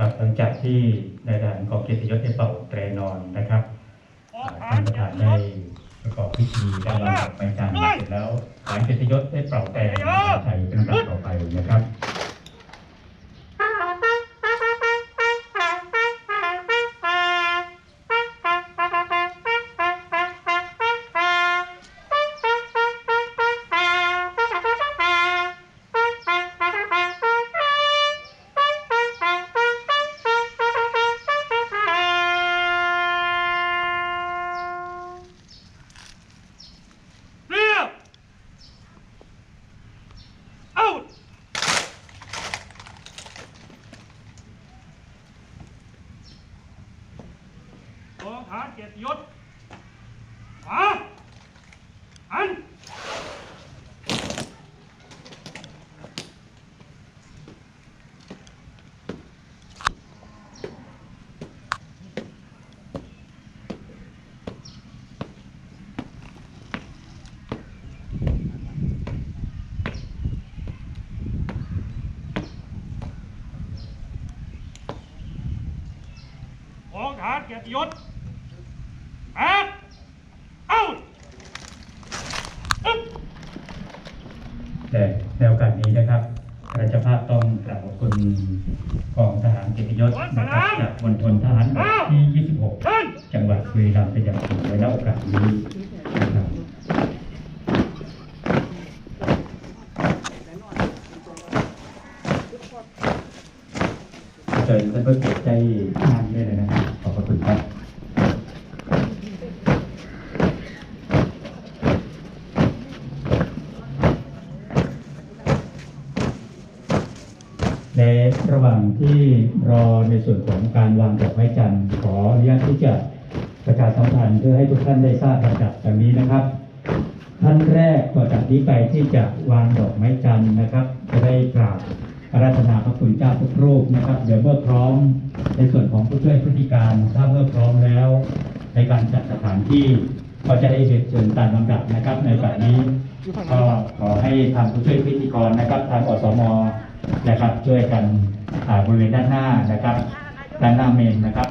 ครับหลังจากที่นายทหารกองเกียรติยศได้เป่าแตรนอนนะครับท่านประธานได้ประกอบพิธีและวางดอกไม้จันทร์เสร็จแล้วทหารเกียรติยศได้เป่าแตรไทยเป็นลำดับต่อไปนะครับ กียรติยศมาอันของทหารเกียรติยศ แปดเอาอึ๊บแต่ในโอกาสนี้นะครับราชภาพต้องกราบขอบคุณกองทหารเกียรติยศนะครับจากมณฑลทหารบกที่ 26เชิญจังหวัดบุรีรัมย์เป็นอย่างสูงในโอกาสนี้นะครับเชิญท่านผู้เกียรติใจนั่งได้เลยนะครับขอบพระคุณครับ ในระหว่างที่รอในส่วนของการวางดอกไม้จันทร์ขออนุญาตที่จะประกาศสัมพันธ์เพื่อให้ทุกท่านได้ทราบลำดับดังนี้นะครับ ท่านแรกต่อจากนี้ไปที่จะวางดอกไม้จันทร์นะครับ จะได้กราบอาราธนาพระคุณเจ้าทุกรูปนะครับ เดี๋ยวเมื่อพร้อมในส่วนของผู้ช่วยผู้ธิการถ้าเมื่อพร้อมแล้ว ในการจัดสถานที่ก็จะได้เรียนเชิญตามลำดับนะครับ ในแบบนี้ก็ขอให้ทางผู้ช่วยพิธีกรนะครับ ทางอสม นะครับ ช่วยกันบริเวณด้านหน้านะครับด้านหน้าเมนนะครับ